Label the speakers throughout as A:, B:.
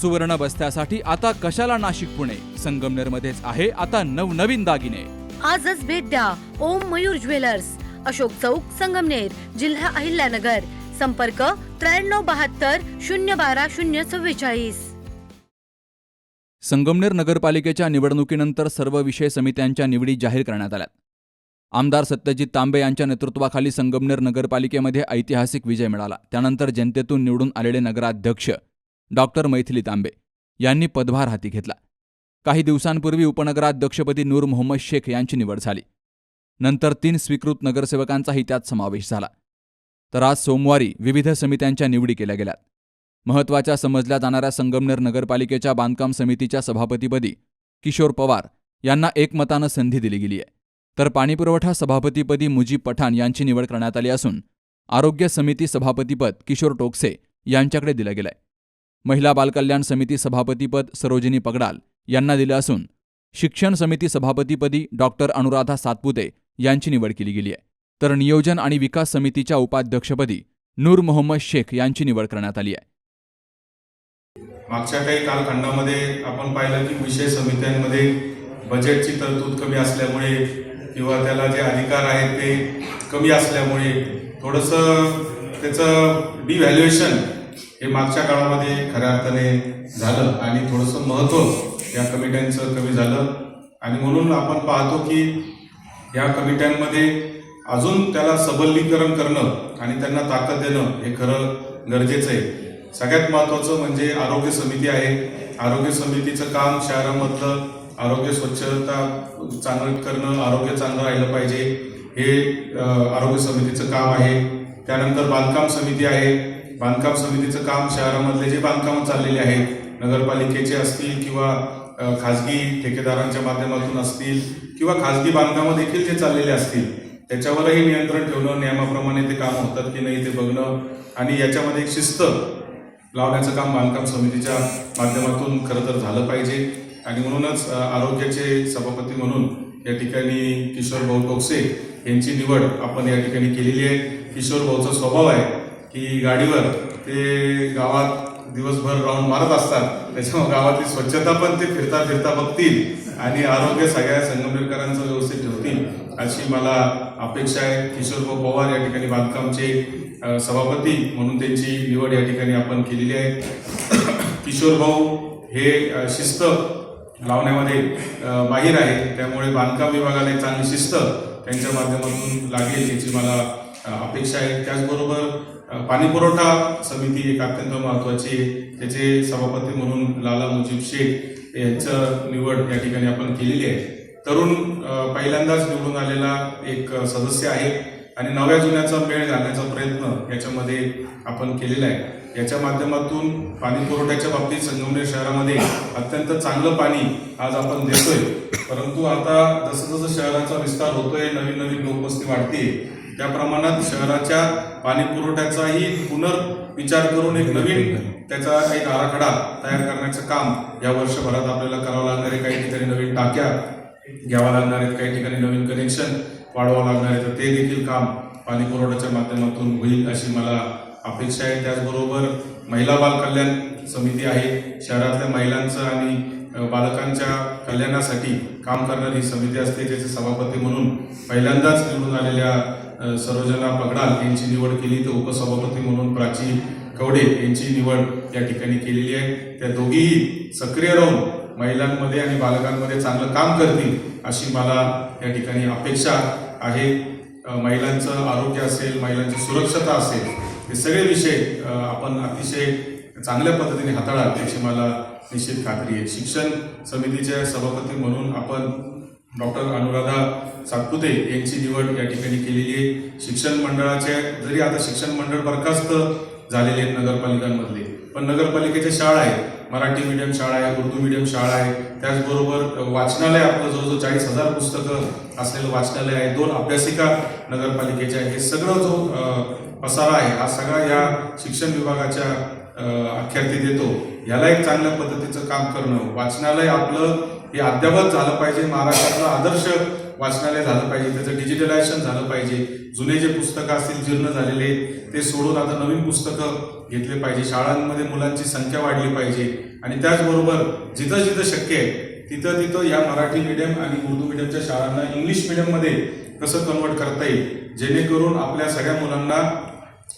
A: सुवर्ण बस्त्यासाठी आता कशाला नाशिक पुणे? संगमनेर मध्येच आहे आता नवनवीन दागिने.
B: आजच भेट द्या ओम मयूर ज्वेलर्स. अशोक चौक संगमनेर जिल्हा अहिल्यानगर. संपर्क त्र्याण्णव बहात्तर शून्य बारा शून्य चव्वेचाळीस.
A: संगमनेर नगरपालिकेच्या निवडणुकीनंतर सर्व विषय समित्यांच्या निवडी जाहीर करण्यात आल्या आमदार सत्यजित तांबे यांच्या नेतृत्वाखाली संगमनेर नगरपालिकेमध्ये ऐतिहासिक विजय मिळाला. त्यानंतर जनतेतून निवडून आलेले नगराध्यक्ष डॉक्टर मैथिली तांबे यांनी पदभार हाती घेतला. काही दिवसांपूर्वी उपनगराध्यक्षपदी नूर मोहम्मद शेख यांची निवड झाली. नंतर तीन स्वीकृत नगरसेवकांचाही त्यात समावेश झाला. तर आज सोमवारी विविध समित्यांच्या निवडी केल्या गेल्यात. महत्त्वाच्या समजल्या जाणाऱ्या संगमनेर नगरपालिकेच्या बांधकाम समितीच्या सभापतीपदी किशोर पवार यांना एकमतानं संधी दिली गेली आहे तर पाणीपुरवठा सभापतीपदी मुजीब पठाण यांची निवड करण्यात आली असून आरोग्य समिती सभापतीपद किशोर टोकसे यांच्याकडे दिलं गेलंय. महिला बालकल्याण समिती सभापतीपद सरोजिनी पगडाल यांना दिलं असून शिक्षण समिती सभापतीपदी डॉक्टर अनुराधा सातपुते यांची निवड केली गेली आहे. तर नियोजन आणि विकास समितीच्या उपाध्यक्षपदी नूर मोहम्मद शेख यांची निवड करण्यात आली आहे.
C: मागच्या काही कालखंडामध्ये आपण पाहिलं की विषय समित्यांमध्ये बजेटची तरतूद कमी असल्यामुळे किंवा त्याला जे अधिकार आहेत ते कमी असल्यामुळे थोडंसं त्याचं डिव्हॅल्युएशन हे मागच्या काळामध्ये खऱ्या अर्थाने झालं आणि थोडंसं महत्त्व या कमिट्यांचं कमी झालं. आणि म्हणून आपण पाहतो की या कमिट्यांमध्ये अजून त्याला सबलीकरण करणं आणि त्यांना ताकद देणं हे खरं गरजेचं आहे. सगळ्यात महत्त्वाचं म्हणजे आरोग्य समिती आहे. आरोग्य समितीचं काम शहरामधलं आरोग्य स्वच्छता चांगलं करणं आरोग्य चांगलं राहिलं पाहिजे हे आरोग्य समितीचं काम आहे. त्यानंतर बांधकाम समिती आहे. बांधकाम समितीचं काम शहरामधले जे बांधकामं चाललेले आहेत नगरपालिकेचे असतील किंवा खाजगी ठेकेदारांच्या माध्यमातून असतील किंवा खाजगी बांधकामं देखील जे चाललेले असतील त्याच्यावरही नियंत्रण ठेवणं नियमाप्रमाणे ते काम होतात की नाही ते बघणं आणि याच्यामध्ये एक शिस्त लावण्याचं काम बांधकाम समितीच्या माध्यमातून खरं तर झालं पाहिजे. आणि म्हणूनच आरोग्याचे सभापती म्हणून या ठिकाणी किशोर भाऊ टोकसे यांची निवड आपण या ठिकाणी केलेली आहे. किशोर भाऊचा स्वभाव आहे. की गाडीवर ते गावात दिवसभर राऊंड मारत असतात. त्याच्यामुळे गावातली स्वच्छता पण ते फिरता फिरता बघतील आणि आरोग्य सगळ्या संगमनेरकरांचं व्यवस्थित ठेवतील अशी मला अपेक्षा आहे. किशोर भाऊ पवार या ठिकाणी बांधकामचे सभापती म्हणून त्यांची निवड या ठिकाणी आपण केलेली आहे. किशोर भाऊ हे शिस्त लावण्यामध्ये बाहेर आहे. त्यामुळे बांधकाम विभागाला एक चांगली शिस्त त्यांच्या माध्यमातून लागेल याची मला अपेक्षा आहे. त्याचबरोबर पाणी पाणीपुरवठा समिती एक अत्यंत महत्वाची आहे. त्याचे सभापती म्हणून लाला मुजीब शेख यांचं निवड या ठिकाणी आपण केलेली आहे. तरुण पहिल्यांदाच निवडून आलेला एक सदस्य आहे आणि नव्या जुन्याचा मेळ घालण्याचा प्रयत्न याच्यामध्ये आपण केलेला आहे. याच्या माध्यमातून पाणी पुरवठ्याच्या बाबतीत संगमनेर शहरामध्ये अत्यंत चांगलं पाणी आज आपण देतोय. परंतु आता जसं जसं शहराचा विस्तार होतोय नवीन नवीन लोकवस्ती वाढते त्या प्रमाणात शहराच्या पाणीपुरवठ्याचाही पुनर्विचार करून एक नवीन त्याचा एक आराखडा तयार करण्याचं काम या वर्षभरात आपल्याला करावं लागणार आहे. काही ठिकाणी नवीन टाक्या घ्याव्या लागणार आहेत. काही ठिकाणी नवीन कनेक्शन वाढवावं लागणार आहे. तर ते देखील काम पाणी पुरवठ्याच्या माध्यमातून होईल अशी मला अपेक्षा आहे. त्याचबरोबर महिला बाल कल्याण समिती आहे. शहरातल्या महिलांचं आणि बालकांच्या कल्याणासाठी काम करणारी समिती असते. त्याचे सभापती म्हणून पहिल्यांदाच निवडून आलेल्या सरोजना पगडाल यांची निवड केली तर उपसभापती म्हणून प्राची कवडे यांची निवड या ठिकाणी केलेली आहे. त्या दोघीही सक्रिय राहून महिलांमध्ये आणि बालकांमध्ये चांगलं काम करतील अशी मला या ठिकाणी अपेक्षा आहे. महिलांचं आरोग्य असेल महिलांची सुरक्षता असेल हे सगळे विषय आपण अतिशय चांगल्या पद्धतीने हाताळा याची मला निश्चित खात्री आहे. शिक्षण समितीच्या सभापती म्हणून आपण डॉक्टर अनुराधा सातपुते यांची निवड या ठिकाणी केलेली आहे. शिक्षण मंडळाचे जरी आता शिक्षण मंडळ बरखास्त झालेले आहेत नगरपालिकांमधले पण नगरपालिकेच्या शाळा आहेत. मराठी मीडियम शाळा आहे उर्दू मीडियम शाळा आहे. त्याचबरोबर वाचनालय आपलं जवळजवळ चाळीस हजार पुस्तकं असलेलं वाचनालय आहे. दोन अभ्यासिका नगरपालिकेच्या हे सगळं जो पसारा आहे हा सगळा या शिक्षण विभागाच्या आख्याती देतो. याला एक चांगल्या पद्धतीचं काम करणं. वाचनालय आपलं हे अद्यावत झालं पाहिजे. महाराष्ट्रातलं आदर्श वाचनालय झालं पाहिजे. त्याचं डिजिटलायझेशन झालं पाहिजे. जुने जे पुस्तकं असतील जीर्ण झालेले ते सोडून आता नवीन पुस्तकं घेतले पाहिजे. शाळांमध्ये मुलांची संख्या वाढली पाहिजे. आणि त्याचबरोबर जिथं जिथं शक्य आहे तिथं तिथं या मराठी मीडियम आणि उर्दू मीडियमच्या शाळांना इंग्लिश मीडियममध्ये कसं कन्वर्ट करता येईल? जेणेकरून आपल्या सगळ्या मुलांना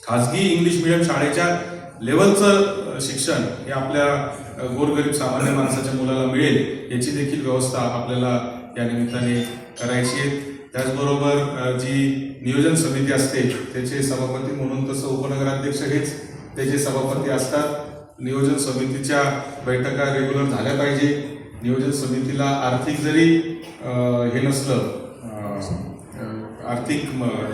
C: खाजगी इंग्लिश मीडियम शाळेच्या लेवलचं शिक्षण हे आपल्या गोरगरीब सामान्य माणसाच्या मुलाला मिळेल याची देखील व्यवस्था आपल्याला या निमित्ताने करायची आहे. त्याचबरोबर जी नियोजन समिती असते त्याचे सभापती म्हणून तसं उपनगराध्यक्ष हेच त्याचे सभापती असतात. नियोजन समितीच्या बैठका रेग्युलर झाल्या पाहिजे. नियोजन समितीला आर्थिक जरी हे नसलं आर्थिक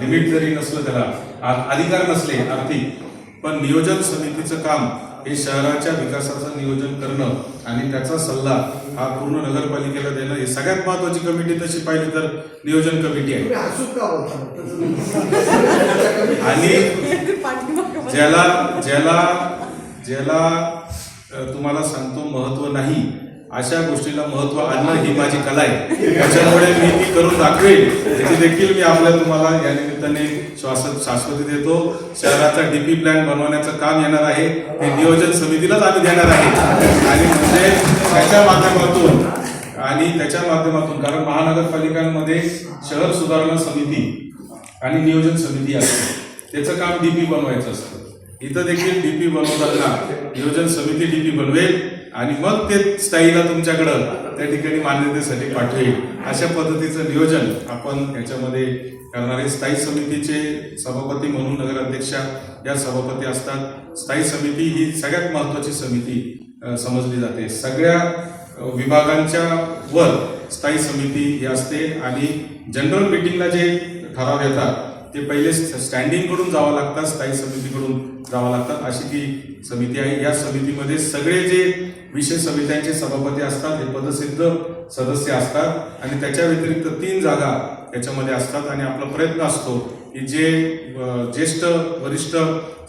C: लिमिट जरी नसलं त्याला आ- अधिकार नसले आर्थिक पण नियोजन समितीचं काम हे शहराच्या विकासाचं नियोजन करणं आणि त्याचा सल्ला हा पूर्ण नगरपालिकेला देणं हे सगळ्यात महत्वाची कमिटी तशी पाहिली तर नियोजन कमिटी आहे.
D: बोलता
C: आणि ज्याला ज्याला ज्याला तुम्हाला सांगतो महत्त्व नाही अशा गोष्टीला महत्त्व आणणं ही माझी कला आहे. त्याच्यामुळे मी ती करून दाखवेल याची देखील मी आपल्या तुम्हाला या निमित्ताने श्वास शाश्वती देतो. शहराचा डीपी प्लॅन बनवण्याचं काम येणार आहे. ते नियोजन समितीलाच आम्ही देणार आहे. आणि म्हणजे त्याच्या माध्यमातून आणि त्याच्या माध्यमातून कारण महानगरपालिकांमध्ये शहर सुधारणा समिती आणि नियोजन समिती असते. त्याचं काम डीपी बनवायचं असतं. इथं देखील डीपी बनवताना नियोजन समिती डीपी बनवेल. आणि मग ते स्टाईला तुमच्याकडं त्या ठिकाणी मान्यतेसाठी पाठवेल. अशा पद्धतीचं नियोजन आपण याच्यामध्ये करणारे स्थायी समितीचे सभापती म्हणून नगराध्यक्षा या सभापती असतात. स्थायी समिती ही सगळ्यात महत्त्वाची समिती समजली जाते. सगळ्या विभागांच्या वर स्थायी समिती ही असते आणि जनरल मिटिंगला जे ठराव येतात ते पहिले स्टँडिंगकडून जावं लागतात स्थायी समितीकडून जावं लागतात. अशी ती समिती आहे. या समितीमध्ये सगळे जे विशेष समित्यांचे सभापती असतात हे पदसिद्ध सदस्य असतात आणि त्याच्या व्यतिरिक्त तीन जागा त्याच्यामध्ये असतात आणि आपला प्रयत्न असतो की जे ज्येष्ठ वरिष्ठ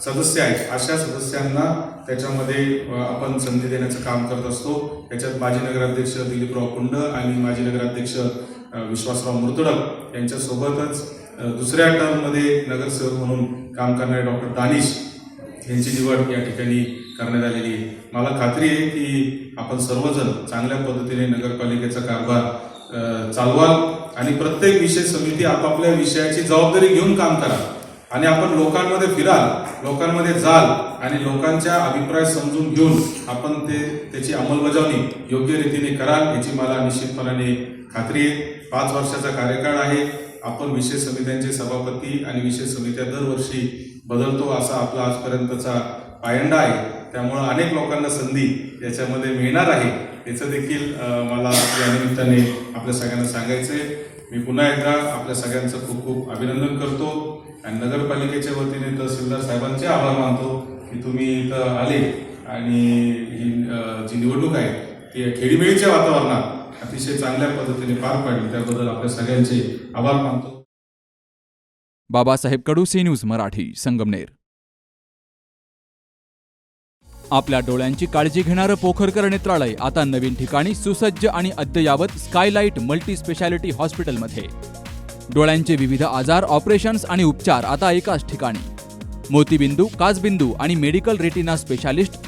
C: सदस्य आहेत अशा सदस्यांना त्याच्यामध्ये आपण संधी देण्याचं काम करत असतो. त्याच्यात माजी नगराध्यक्ष दिलीपराव कुंड आणि माजी नगराध्यक्ष विश्वासराव मुर्तडक यांच्यासोबतच दुसऱ्या टर्ममध्ये नगरसेवक म्हणून काम करणारे डॉक्टर दानिश यांची निवड या ठिकाणी करण्यात आलेली आहे. मला खात्री आहे की आपण सर्वजण चांगल्या पद्धतीने नगरपालिकेचा कारभार चालवाल आणि प्रत्येक विषय समिती आपापल्या विषयाची जबाबदारी घेऊन काम करा आणि आपण लोकांमध्ये फिराल लोकांमध्ये जाल आणि लोकांच्या अभिप्राय समजून घेऊन आपण ते त्याची अंमलबजावणी योग्य रीतीने कराल याची मला निश्चितपणाने खात्री आहे. पाच वर्षाचा कार्यकाळ आहे. आपण विशेष समित्यांचे सभापती आणि विशेष समित्या दरवर्षी बदलतो असा आपला आजपर्यंतचा पायंडा आहे. त्यामुळं अनेक लोकांना संधी याच्यामध्ये मिळणार आहे. याचं देखील मला या निमित्ताने आपल्या सगळ्यांना सांगायचं आहे मी पुन्हा एकदा आपल्या सगळ्यांचं खूप खूप अभिनंदन करतो. आणि नगरपालिकेच्या वतीने तहसीलदार साहेबांचे आभार मानतो की तुम्ही इथं आले आणि ही जी निवडणूक आहे ती खेळीमेळीच्या वातावरणात अतिशय चांगल्या पद्धतीने पार पाडली. त्याबद्दल आपल्या सगळ्यांचे आभार मानतो.
A: Babasaheb Kadu C news Marathi Sangamner. आपल्या डोळ्यांची काळजी घेणारं पोखरकर नेत्रालय आता नवीन ठिकाणी सुसज्ज आणि अद्ययावत स्कायलाइट मल्टी स्पेशालिटी हॉस्पिटलमध्ये. डोळ्यांचे विविध आजार ऑपरेशन्स आणि उपचार आता एकाच ठिकाणी. मोतीबिंदू काचबिंदू आणि medical retina specialist